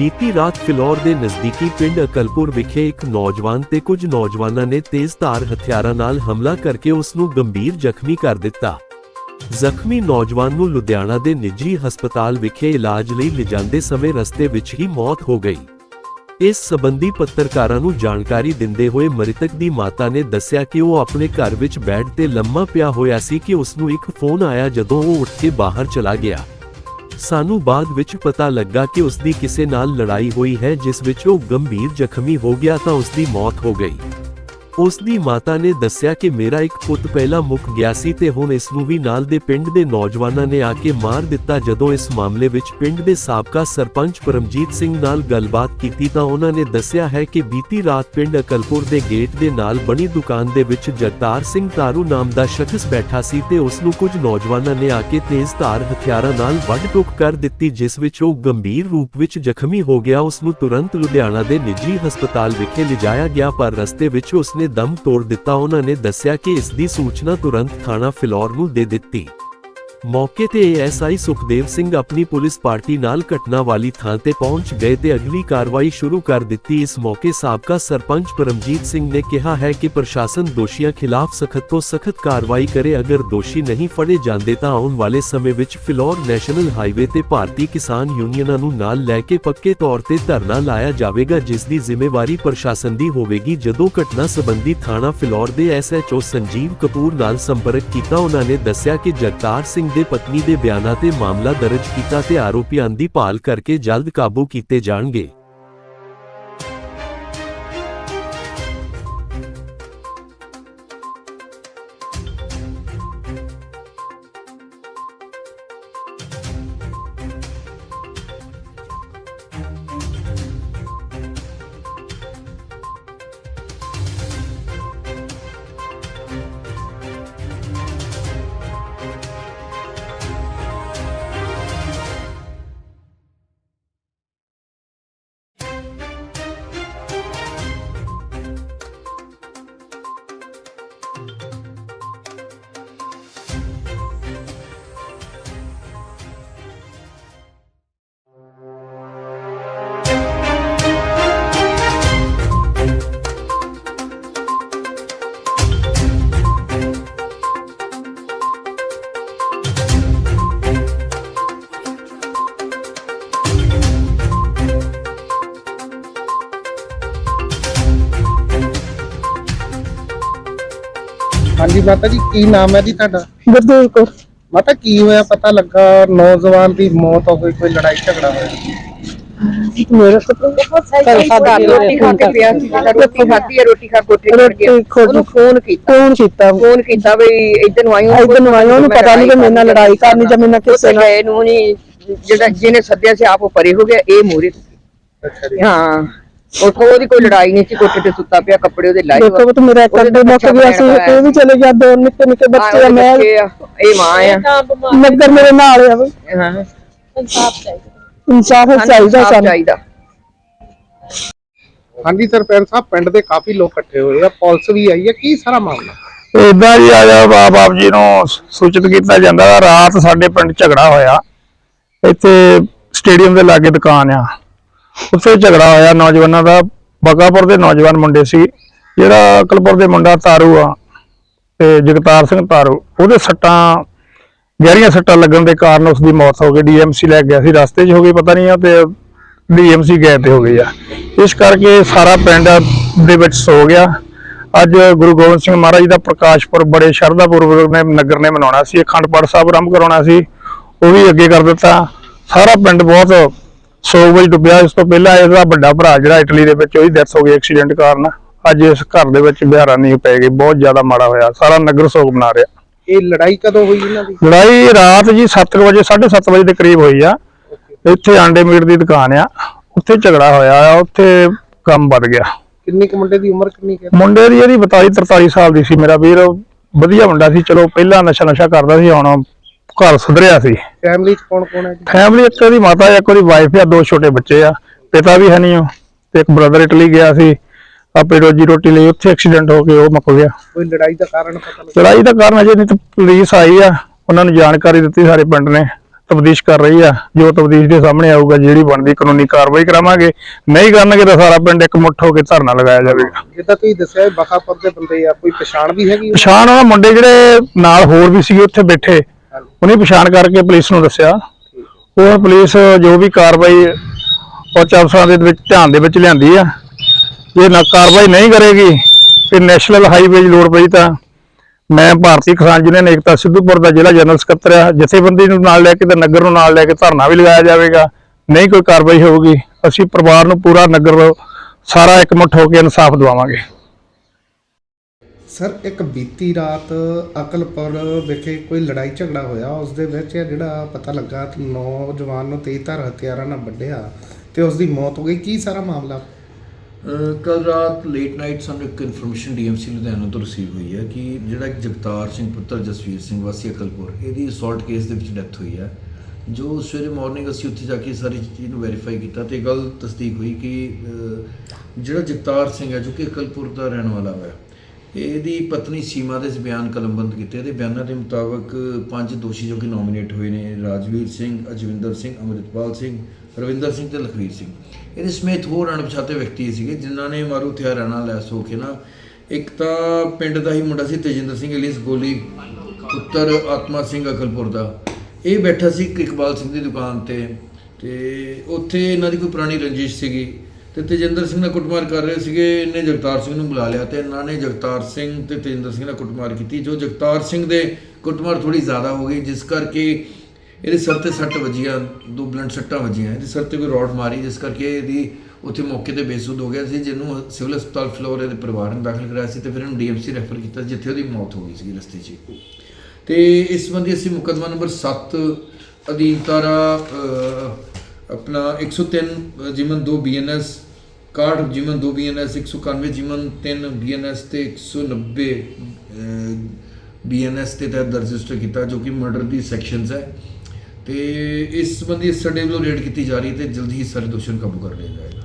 ਬੀਤੀ ਰਾਤ ਫਿਲੌਰ ਦੇ ਨਜ਼ਦੀਕੀ ਪਿੰਡ ਅਕਲਪੁਰ ਵਿਖੇ ਇੱਕ ਨੌਜਵਾਨ ਤੇ ਕੁਝ ਨੌਜਵਾਨਾਂ ਨੇ ਤੇਜ਼ਧਾਰ ਹਥਿਆਰਾਂ ਨਾਲ ਹਮਲਾ ਕਰਕੇ ਉਸ ਨੂੰ ਗੰਭੀਰ ਜ਼ਖਮੀ ਕਰ ਦਿੱਤਾ। ਜ਼ਖਮੀ ਨੌਜਵਾਨ ਨੂੰ ਲੁਧਿਆਣਾ ਦੇ ਨਿੱਜੀ ਹਸਪਤਾਲ ਵਿਖੇ ਇਲਾਜ ਲਈ ਲਿਜਾਂਦੇ ਸਮੇਂ ਰਸਤੇ ਵਿੱਚ ਹੀ ਮੌਤ ਹੋ ਗਈ। ਇਸ ਸਬੰਧੀ ਪੱਤਰਕਾਰਾਂ ਨੂੰ ਜਾਣਕਾਰੀ ਦਿੰਦੇ ਹੋਏ ਮ੍ਰਿਤਕ ਦੀ ਮਾਤਾ ਨੇ ਦੱਸਿਆ ਕਿ ਉਹ ਆਪਣੇ ਘਰ ਵਿੱਚ ਬੈੱਡ ਤੇ ਲੰਮਾ ਪਿਆ ਹੋਇਆ ਸੀ ਕਿ ਉਸ ਨੂੰ ਇੱਕ ਫੋਨ ਆਇਆ ਜਦੋਂ ਉਹ ਉੱਠ ਕੇ ਬਾਹਰ ਚਲਾ ਗਿਆ। ਸਾਨੂੰ ਬਾਅਦ ਵਿੱਚ ਪਤਾ ਲੱਗਾ ਕਿ ਉਸ ਦੀ ਕਿਸੇ ਨਾਲ ਲੜਾਈ ਹੋਈ ਹੈ, ਜਿਸ ਵਿੱਚ ਉਹ ਗੰਭੀਰ ਜ਼ਖਮੀ ਹੋ ਗਿਆ ਤਾਂ ਉਸ ਦੀ ਮੌਤ ਹੋ ਗਈ। ਉਸ ਦੀ ਮਾਤਾ ਨੇ ਦੱਸਿਆ ਕਿ ਮੇਰਾ ਇੱਕ ਪੁੱਤ ਪਹਿਲਾਂ ਮੁੱਕ ਗਿਆ ਸੀ ਤੇ ਹੁਣ ਇਸ ਨੂੰ ਵੀ ਨਾਲ ਦੇ ਪਿੰਡ ਦੇ ਨੌਜਵਾਨਾਂ ਨੇ ਆ ਕੇ ਮਾਰ ਦਿੱਤਾ। ਜਦੋਂ ਇਸ ਮਾਮਲੇ ਵਿੱਚ ਪਿੰਡ ਦੇ ਸਾਬਕਾ ਸਰਪੰਚ ਪਰਮਜੀਤ ਸਿੰਘ ਨਾਲ ਗੱਲਬਾਤ ਕੀਤੀ ਤਾਂ ਉਹਨਾਂ ਨੇ ਦੱਸਿਆ ਹੈ ਕਿ ਬੀਤੀ ਰਾਤ ਪਿੰਡ ਅਕਲਪੁਰ ਦੇ ਗੇਟ ਦੇ ਨਾਲ ਬਣੀ ਦੁਕਾਨ ਦੇ ਵਿੱਚ ਜਗਤਾਰ ਸਿੰਘ ਤਾਰੂ ਨਾਮ ਦਾ ਸ਼ਖਸ ਬੈਠਾ ਸੀ ਤੇ ਉਸ ਨੂੰ ਕੁਝ ਨੌਜਵਾਨਾਂ ਨੇ ਆ ਕੇ ਤੇਜ਼ ਧਾਰ ਹਥਿਆਰਾਂ ਨਾਲ ਵੱਢ ਟੁੱਕ ਕਰ ਦਿੱਤੀ, ਜਿਸ ਵਿੱਚ ਉਹ ਗੰਭੀਰ ਰੂਪ ਵਿੱਚ ਜ਼ਖਮੀ ਹੋ ਗਿਆ। ਉਸ ਨੂੰ ਤੁਰੰਤ ਲੁਧਿਆਣਾ ਦੇ ਨਿੱਜੀ ਹਸਪਤਾਲ ਵਿਖੇ ਲਿਜਾਇਆ ਗਿਆ, ਪਰ ਰਸਤੇ ਵਿੱਚ ਉਸ ਨੇ ਦਮ ਤੋੜ ਦਿੱਤਾ। ਉਹਨਾਂ ਨੇ ਦੱਸਿਆ ਕਿ ਇਸ ਦੀ ਸੂਚਨਾ ਤੁਰੰਤ ਥਾਣਾ ਫਿਲੌਰ ਨੂੰ ਦੇ ਦਿੱਤੀ। ਮੌਕੇ ਤੇ ਏਐਸਆਈ ਸੁਖਦੇਵ ਸਿੰਘ ਆਪਣੀ ਪੁਲਿਸ ਪਾਰਟੀ ਨਾਲ ਘਟਨਾ ਵਾਲੀ ਥਾਂ ਤੇ ਪਹੁੰਚ ਗਏ ਤੇ ਅਗਲੀ ਕਾਰਵਾਈ ਸ਼ੁਰੂ ਕਰ ਦਿੱਤੀ। ਇਸ ਮੌਕੇ ਸਾਬਕਾ ਸਰਪੰਚ ਪਰਮਜੀਤ ਸਿੰਘ ਨੇ ਕਿਹਾ ਹੈ ਕਿ ਪ੍ਰਸ਼ਾਸਨ ਦੋਸ਼ੀਆਂ ਖਿਲਾਫ ਸਖਤ ਤੋਂ ਸਖਤ ਕਾਰਵਾਈ ਕਰੇ। ਅਗਰ ਦੋਸ਼ੀ ਨਹੀਂ ਫੜੇ ਜਾਂਦੇ ਤਾਂ ਆਉਣ ਵਾਲੇ ਸਮੇਂ ਵਿੱਚ ਫਿਲੌਰ ਨੈਸ਼ਨਲ ਹਾਈਵੇ ਤੇ ਭਾਰਤੀ ਕਿਸਾਨ ਯੂਨੀਅਨਾਂ ਨੂੰ ਨਾਲ ਲੈ ਕੇ ਪੱਕੇ ਤੌਰ ਤੇ ਧਰਨਾ ਲਾਇਆ ਜਾਵੇਗਾ, ਜਿਸ ਦੀ ਜ਼ਿੰਮੇਵਾਰੀ ਪ੍ਰਸ਼ਾਸਨ ਦੀ ਹੋਵੇਗੀ। ਜਦੋਂ ਘਟਨਾ ਸੰਬੰਧੀ ਥਾਣਾ ਫਿਲੌਰ ਦੇ ਐਸਐਚਓ ਸੰਜੀਵ ਕਪੂਰ ਨਾਲ ਸੰਪਰਕ ਕੀਤਾ, ਉਹਨਾਂ ਨੇ ਦੱਸਿਆ ਕਿ ਜਗਤਾਰ ਸਿੰਘ ਦੇ ਪਤਨੀ ਦੇ ਬਿਆਨਾਂ ਤੇ ਮਾਮਲਾ ਦਰਜ ਕੀਤਾ ਤੇ ਆਰੋਪੀਆਂ ਦੀ ਭਾਲ ਕਰਕੇ ਜਲਦ ਕਾਬੂ ਕੀਤੇ ਜਾਣਗੇ। ਹਾਂਜੀ ਮਾਤਾ ਜੀ ਕੀ ਨਾਮ ਹੈ ਜੀ ਤੁਹਾਡਾ? ਗੁਰਦੇਵ ਕੌਰ। ਮਾਤਾ ਕੀ ਹੋਇਆ? ਪਤਾ ਲੱਗਾ ਨੌਜਵਾਨ ਦੀ ਮੌਤ ਹੋ ਗਈ ਕੋਈ ਲੜਾਈ ਝਗੜਾ ਹੋਇਆ? ਮੇਰਾ ਕੱਲ ਸਾਡਾ ਰੋਟੀ ਖਾ ਕੇ ਪਿਆ ਸੀ ਜਿਹੜਾ ਰੋਟੀ ਖਾਧੀ ਹੈ ਰੋਟੀ ਖਾ ਕੋਠੇ ਚੜ ਗਿਆ। ਰੋਟੀ ਉਹਨੂੰ ਫੋਨ ਕੀਤਾ। ਫੋਨ ਕੀਤਾ। ਫੋਨ ਕੀਤਾ ਵੀ ਇੱਧਰ ਨੂੰ ਆਇਓ ਇੱਧਰ ਨੂੰ ਆਇਓ, ਉਹਨੂੰ ਪਤਾ ਨੀ ਕਿ ਮੇਰੇ ਨਾਲ ਲੜਾਈ ਕਰਨੀ ਜਾਂ ਮੇਰੇ ਨਾਲ ਕਿਸੇ ਨਾਲ। ਗਏ ਨੂੰ ਨਹੀਂ ਜਿਹੜਾ ਜਿਹਨੇ ਸੱਦਿਆ ਸੀ ਆਪ ਉਹ ਪਰੇ ਹੋ ਗਿਆ ਇਹ ਮੂਰੇ ਅੱਛਾ ਜੀ। ਹਾਂ। ਉੱਥੋਂ ਉਹਦੀ ਕੋਈ ਲੜਾਈ ਨਹੀਂ ਸੀ ਕੋਠੇ ਤੇ ਸੁੱਤਾ ਪਿਆ ਕੱਪੜੇ ਉਹਦੇ ਲਾਏ ਦੇਖੋ ਵੀ। ਮੇਰਾ ਇੱਕ ਅੱਡੇ ਮੁੱਕ ਗਿਆ ਸੀ ਇਹ ਵੀ ਚਲੇ ਗਿਆ ਦੋ ਨਿੱਕੇ ਨਿੱਕੇ ਬੱਚੇ ਆ ਮੈਂ ਇਹ ਮਾਂ ਆ। ਨਗਰ ਮੇਰੇ ਨਾਲ ਆ ਵੀ। ਹਾਂ। ਇਨਸਾਫ ਚਾਹੀਦਾ। ਇਨਸਾਫ਼ ਸਾਨੂੰ। ਚਾਹੀਦਾ। ਹਾਂਜੀ ਸਰਪੰਚ ਸਾਹਿਬ ਪਿੰਡ ਦੇ ਕਾਫੀ ਲੋਕ ਇਕੱਠੇ ਹੋਏ ਆ ਪੁਲਿਸ ਵੀ ਆਈ ਹੈ ਕੀ ਸਾਰਾ ਮਾਮਲਾ? ਇਦਾਂ ਜੀ ਆ ਜਾ ਬਾਪ ਆਪ ਜੀ ਨੂੰ ਸੂਚਿਤ ਕੀਤਾ ਜਾਂਦਾ ਰਾਤ ਸਾਡੇ ਪਿੰਡ ਝਗੜਾ ਹੋਇਆ। ਇੱਥੇ ਸਟੇਡੀਅਮ ਦੇ ਲਾਗੇ ਦੁਕਾਨ ਆ। ਉੱਥੇ ਝਗੜਾ ਹੋਇਆ। ਨੌਜਵਾਨਾਂ ਦਾ ਬਗਾਪੁਰ ਦੇ ਨੌਜਵਾਨ ਮੁੰਡੇ ਸੀ, ਜਿਹੜਾ ਅਕਲਪੁਰ ਦੇ ਮੁੰਡਾ ਤਾਰੂ ਆ ਤੇ ਜਗਤਾਰ ਸਿੰਘ ਤਾਰੂ। ਉਹਦੇ ਸੱਟਾਂ, ਗਹਿਰੀਆਂ ਸੱਟਾਂ ਲੱਗਣ ਦੇ ਕਾਰਨ ਉਸ ਦੀ ਮੌਤ ਹੋ ਗਈ। ਡੀਐਮਸੀ ਲੈ ਗਿਆ ਸੀ। ਰਸਤੇ 'ਚ ਹੋ ਗਈ ਪਤਾ ਨਹੀਂ ਆ ਤੇ ਡੀਐਮਸੀ ਗਏ ਤੇ ਹੋ ਗਈ ਆ। ਇਸ ਕਰਕੇ ਸਾਰਾ ਪਿੰਡ ਦੇ ਵਿੱਚ ਸੋ ਗਿਆ। ਅੱਜ ਗੁਰੂ ਗੋਬਿੰਦ ਸਿੰਘ ਮਹਾਰਾਜ ਦਾ ਪ੍ਰਕਾਸ਼ ਪੁਰਬ ਬੜੇ ਸ਼ਰਧਾ ਪੂਰਵਕ ਨੇ ਨਗਰ ਨੇ ਮਨਾਉਣਾ ਸੀ। ਅਖੰਡ ਪਾਠ ਸਾਹਿਬ ਆਰੰਭ ਕਰਾਉਣਾ ਸੀ। ਉਹ ਵੀ ਅੱਗੇ ਕਰ ਦਿੱਤਾ। ਸਾਰਾ ਪਿੰਡ ਬਹੁਤ ਸੋਗ ਵਿੱਚ ਡੁੱਬਿਆ ਇਸ ਤੋਂ ਪਹਿਲਾਂ ਇਹਦਾ ਵੱਡਾ ਭਰਾ ਜਿਹੜਾ ਇਟਲੀ ਦੇ ਵਿੱਚ ਉਹਦੀ ਡੈਥ ਹੋ ਗਈ ਐਕਸੀਡੈਂਟ ਕਾਰਨ ਅੱਜ ਇਸ ਘਰ ਦੇ ਵਿੱਚ ਬਿਹਾਰਾਂ ਨਹੀਂ ਪੈ ਗਈ ਬਹੁਤ ਜ਼ਿਆਦਾ ਮਾੜਾ ਹੋਇਆ ਸਾਰਾ ਨਗਰ ਸੋਗ ਮਨਾ ਰਿਹਾ। ਇਹ ਲੜਾਈ ਕਦੋਂ ਹੋਈ ਇਹਨਾਂ ਦੀ? ਲੜਾਈ ਰਾਤ ਜੀ 7 ਵਜੇ 7:30 ਵਜੇ ਦੇ ਕਰੀਬ ਹੋਈ ਆ। ਇੱਥੇ ਆਂਡੇ ਮੀਟ ਦੀ ਦੁਕਾਨ ਆ ਉੱਥੇ ਝਗੜਾ ਹੋਇਆ ਆ ਉੱਥੇ ਕੰਮ ਵੱਧ ਗਿਆ। ਕਿੰਨੀ ਕੁ ਮੁੰਡੇ ਦੀ ਉਮਰ ਕਿੰਨੀ ਕੁ ਹੈ? ਮੁੰਡੇ ਦੀ ਇਹਦੀ 42 43 ਸਾਲ ਦੀ ਸੀ ਮੇਰਾ ਵੀਰ ਵਧੀਆ ਮੁੰਡਾ ਸੀ ਚਲੋ ਪਹਿਲਾਂ ਨਸ਼ਾ ਨਸ਼ਾ ਕਰਦਾ ਸੀ ਹੁਣ ਘਰ ਸੁਧਰਿਆ ਸੀ। ਫੈਮਿਲੀ ਚ ਕੌਣ ਕੌਣ ਹੈ ਜੀ? ਫੈਮਿਲੀ ਇੱਕ ਉਹਦੀ ਮਾਤਾ ਇੱਕ ਉਹਦੀ ਵਾਈਫ ਆ ਦੋ ਛੋਟੇ ਬੱਚੇ ਆ। ਪਿਤਾ ਵੀ ਹੈ ਨਹੀਂ ਉਹ ਤੇ ਇੱਕ ਬ੍ਰਦਰ ਇਟਲੀ ਗਿਆ ਸੀ। ਆਪਣੀ ਰੋਜੀ ਰੋਟੀ ਲਈ ਉੱਥੇ ਐਕਸੀਡੈਂਟ ਹੋ ਕੇ ਉਹ ਮੁੱਕ ਗਿਆ। ਕੋਈ ਲੜਾਈ ਦਾ ਕਾਰਨ ਪਤਾ ਲੱਗਾ? ਲੜਾਈ ਦਾ ਕਾਰਨ ਅਜੇ ਨਹੀਂ ਤਾਂ ਪੁਲਿਸ ਆਈ ਆ। ਉਹਨਾਂ ਨੂੰ ਜਾਣਕਾਰੀ ਦਿੱਤੀ ਸਾਰੇ ਪਿੰਡ ਨੇ। ਤਬਦੀਸ਼ ਕਰ ਰਹੀ ਆ। ਜੋ ਤਬਦੀਸ਼ ਦੇ ਸਾਹਮਣੇ ਆਊਗਾ ਜਿਹੜੀ ਬਣਦੀ ਕਾਨੂੰਨੀ ਕਾਰਵਾਈ ਕਰਾਵਾਂਗੇ। ਨਹੀਂ ਕਰਨਗੇ ਤਾਂ ਸਾਰਾ ਪਿੰਡ ਇੱਕ ਮੁੱਠ ਹੋ ਕੇ ਧਰਨਾ ਲਗਾਇਆ ਜਾਵੇਗਾ। ਜਿੱਦਾਂ ਤੁਸੀਂ ਦੱਸਿਆ ਇਹ ਬਕਾਪੁਰ ਦੇ ਬੰਦੇ ਆ। ਕੋਈ ਪਛਾਣ ਵੀ ਹੈਗੀ? ਪਛਾਣ ਉਹਨਾਂ ਮੁੰਡੇ ਜਿਹੜੇ ਨਾਲ ਹੋਰ ਵੀ ਸੀਗੇ ਉੱਥੇ ਬੈਠੇ। ਉਹਨੇ ਪਛਾਣ ਕਰਕੇ ਪੁਲਿਸ ਨੂੰ ਦੱਸਿਆ। ਉਹ ਪੁਲਿਸ ਜੋ ਵੀ ਕਾਰਵਾਈ ਉੱਚ ਅਫਸਰਾਂ ਦੇ ਵਿੱਚ ਧਿਆਨ ਦੇ ਵਿੱਚ ਲਿਆਂਦੀ ਆ। ਜੇ ਨਾ ਕਾਰਵਾਈ ਨਹੀਂ ਕਰੇਗੀ, ਤੇ ਨੈਸ਼ਨਲ ਹਾਈਵੇ 'ਚ ਲੋੜ ਪਈ ਤਾਂ ਮੈਂ ਭਾਰਤੀ ਕਿਸਾਨ ਯੂਨੀਅਨ ਏਕਤਾ ਸਿੱਧੂਪੁਰ ਦਾ ਜ਼ਿਲ੍ਹਾ ਜਨਰਲ ਸਕੱਤਰ ਆ। ਜਥੇਬੰਦੀ ਨੂੰ ਨਾਲ ਲੈ ਕੇ ਤੇ ਨਗਰ ਨੂੰ ਨਾਲ ਲੈ ਕੇ ਧਰਨਾ ਵੀ ਲਗਾਇਆ ਜਾਵੇਗਾ। ਨਹੀਂ ਕੋਈ ਕਾਰਵਾਈ ਹੋਊਗੀ। ਅਸੀਂ ਪਰਿਵਾਰ ਨੂੰ ਪੂਰਾ ਨਗਰ ਸਾਰਾ ਇਕਮੁੱਠ ਹੋ ਕੇ ਇਨਸਾਫ ਦਿਵਾਵਾਂਗੇ। ਸਰ, ਇੱਕ ਬੀਤੀ ਰਾਤ ਅਕਲਪੁਰ ਵਿਖੇ ਕੋਈ ਲੜਾਈ ਝਗੜਾ ਹੋਇਆ। ਉਸ ਦੇ ਵਿੱਚ ਇਹ ਜਿਹੜਾ ਪਤਾ ਲੱਗਾ ਕਿ ਨੌਜਵਾਨ ਨੂੰ ਤੇਜ਼ਧਾਰ ਹਥਿਆਰਾਂ ਨਾਲ ਵੱਢਿਆ ਤੇ ਉਸ ਦੀ ਮੌਤ ਹੋ ਗਈ। ਕੀ ਸਾਰਾ ਮਾਮਲਾ? ਕੱਲ ਰਾਤ ਲੇਟ ਨਾਈਟ ਸਾਨੂੰ ਇੱਕ ਇਨਫੋਰਮੇਸ਼ਨ ਡੀਐਮਸੀ ਲੁਧਿਆਣਾ ਤੋਂ ਰਿਸੀਵ ਹੋਈ ਹੈ ਕਿ ਜਿਹੜਾ ਇੱਕ ਜਗਤਾਰ ਸਿੰਘ ਪੁੱਤਰ ਜਸਵੀਰ ਸਿੰਘ ਵਾਸੀ ਅਕਲਪੁਰ ਇਹਦੀ ਅਸੌਲਟ ਕੇਸ ਦੇ ਵਿੱਚ ਡੈਥ ਹੋਈ ਹੈ। ਜੋ ਸਵੇਰੇ ਮਾਰਨਿੰਗ ਅਸੀਂ ਉੱਥੇ ਜਾ ਕੇ ਸਾਰੀ ਚੀਜ਼ ਨੂੰ ਵੈਰੀਫਾਈ ਕੀਤਾ ਤੇ ਇਹ ਗੱਲ ਤਸਦੀਕ ਹੋਈ ਕਿ ਜਿਹੜਾ ਜਗਤਾਰ ਸਿੰਘ ਹੈ ਜੋ ਕਿ ਅਕਲਪੁਰ ਦਾ ਰਹਿਣ ਵਾਲਾ ਹੈ ਇਹਦੀ ਪਤਨੀ ਸੀਮਾ ਦੇ ਇਸ ਬਿਆਨ ਕਲਮਬੰਦ ਕੀਤੇ। ਇਹਦੇ ਬਿਆਨਾਂ ਦੇ ਮੁਤਾਬਕ ਪੰਜ ਦੋਸ਼ੀ ਜੋ ਕਿ ਨੋਮੀਨੇਟ ਹੋਏ ਨੇ, ਰਾਜਵੀਰ ਸਿੰਘ, ਅਜਵਿੰਦਰ ਸਿੰਘ, ਅਮਰਿਤਪਾਲ ਸਿੰਘ, ਰਵਿੰਦਰ ਸਿੰਘ ਤੇ ਲਖਵੀਰ ਸਿੰਘ। ਇਹਦੇ ਸਮੇਤ ਹੋਰ ਅਣਪਛਾਤੇ ਵਿਅਕਤੀ ਸੀਗੇ, ਜਿਨ੍ਹਾਂ ਨੇ ਮਾਰੂ ਹਥਿਆਰਾਂ ਨਾਲ ਲੈਸ ਹੋ ਕੇ ਨਾ, ਇੱਕ ਤਾਂ ਪਿੰਡ ਦਾ ਹੀ ਮੁੰਡਾ ਸੀ ਤੇਜਿੰਦਰ ਸਿੰਘ ਅਲੀਸ, ਗੋਲੀ ਪੁੱਤਰ ਆਤਮਾ ਸਿੰਘ ਅਕਲਪੁਰ ਦਾ। ਇਹ ਬੈਠਾ ਸੀ ਇਕਬਾਲ ਸਿੰਘ ਦੀ ਦੁਕਾਨ ਤੇ ਤੇ ਉੱਥੇ ਇਹਨਾਂ ਦੀ ਕੋਈ ਪੁਰਾਣੀ ਰੰਜਿਸ਼ ਸੀਗੀ। ਤੇ ਤੇਜਿੰਦਰ ਸਿੰਘ ਨਾਲ ਕੁੱਟਮਾਰ ਕਰ ਰਹੇ ਸੀਗੇ, ਇਹਨੇ ਜਗਤਾਰ ਸਿੰਘ ਨੂੰ ਬੁਲਾ ਲਿਆ ਤੇ ਇਹਨਾਂ ਨੇ ਜਗਤਾਰ ਸਿੰਘ ਤੇ ਤੇਜਿੰਦਰ ਸਿੰਘ ਨਾਲ ਕੁੱਟਮਾਰ ਕੀਤੀ, ਜੋ ਜਗਤਾਰ ਸਿੰਘ ਦੇ ਕੁੱਟਮਾਰ ਥੋੜੀ ਜ਼ਿਆਦਾ ਹੋ ਗਈ, ਜਿਸ ਕਰਕੇ ਇਹਦੇ ਸਿਰ ਤੇ ਸੱਟ ਵੱਜੀਆਂ, ਦੋ ਬਲੰਟ ਸੱਟਾਂ ਵੱਜੀਆਂ, ਇਹਦੇ ਸਿਰ ਤੇ ਕੋਈ ਰੋਡ ਮਾਰੀ, ਜਿਸ ਕਰਕੇ ਇਹਦੀ ਉੱਥੇ ਮੌਕੇ ਤੇ ਬੇਸੁੱਧ ਹੋ ਗਿਆ ਸੀ, ਜਿਹਨੂੰ ਸਿਵਲ ਹਸਪਤਾਲ ਫਲੋਰ ਦੇ ਪਰਿਵਾਰ ਨੇ ਦਾਖਲ ਕਰਾਇਆ ਸੀ ਤੇ ਫਿਰ ਇਹਨੂੰ ਡੀਐਮਸੀ ਰੈਫਰ ਕੀਤਾ, ਜਿੱਥੇ ਉਹਦੀ ਮੌਤ ਹੋ ਗਈ ਸੀ ਰਸਤੇ 'ਚ ਹੀ। ਤੇ ਇਸ ਸੰਬੰਧੀ ਅਸੀਂ ਮੁਕੱਦਮਾ ਨੰਬਰ 7 ਅਧੀਨ ਧਾਰਾ ਅਹ, ਆਪਣਾ 103 ਜਿਮਨ 2 ਬੀਐਨਐਸ 61 ਜਿਮਨ 2 ਬੀਐਨਐਸ 191 ਜਿਮਨ 3 ਬੀਐਨਐਸ ਤੇ 190 ਬੀਐਨਐਸ ਤੇ ਤਹਿਤ ਰਜਿਸਟਰ ਕੀਤਾ ਜੋ ਕਿ ਮਰਡਰ ਦੀ ਸੈਕਸ਼ਨਸ ਹੈ। ਤੇ ਇਸ ਸੰਬੰਧੀ ਸਾਡੇ ਵੱਲੋਂ ਰੇਡ ਕੀਤੀ ਜਾ ਰਹੀ ਹੈ ਤੇ ਜਲਦੀ ਹੀ ਸਾਰੇ ਦੋਸ਼ੀਆਂ ਨੂੰ ਕਾਬੂ ਕਰ ਲਿਆ ਜਾਏਗਾ।